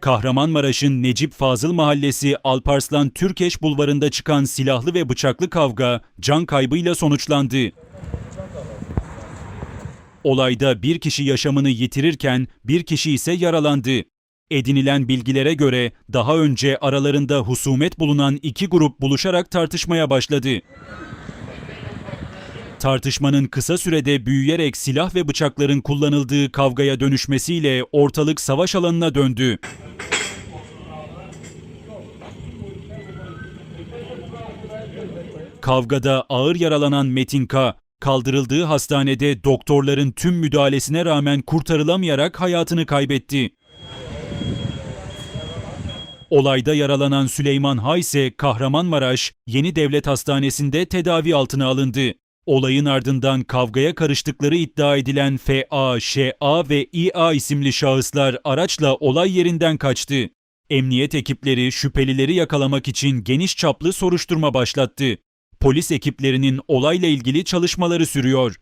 Kahramanmaraş'ın Necip Fazıl Mahallesi Alparslan Türkeş Bulvarı'nda çıkan silahlı ve bıçaklı kavga can kaybıyla sonuçlandı. Olayda bir kişi yaşamını yitirirken bir kişi ise yaralandı. Edinilen bilgilere göre daha önce aralarında husumet bulunan iki grup buluşarak tartışmaya başladı. Tartışmanın kısa sürede büyüyerek silah ve bıçakların kullanıldığı kavgaya dönüşmesiyle ortalık savaş alanına döndü. Kavgada ağır yaralanan Metin K. kaldırıldığı hastanede doktorların tüm müdahalesine rağmen kurtarılamayarak hayatını kaybetti. Olayda yaralanan Süleyman Hay ise Kahramanmaraş Yeni Devlet Hastanesi'nde tedavi altına alındı. Olayın ardından kavgaya karıştıkları iddia edilen FA, ŞA ve İA isimli şahıslar araçla olay yerinden kaçtı. Emniyet ekipleri şüphelileri yakalamak için geniş çaplı soruşturma başlattı. Polis ekiplerinin olayla ilgili çalışmaları sürüyor.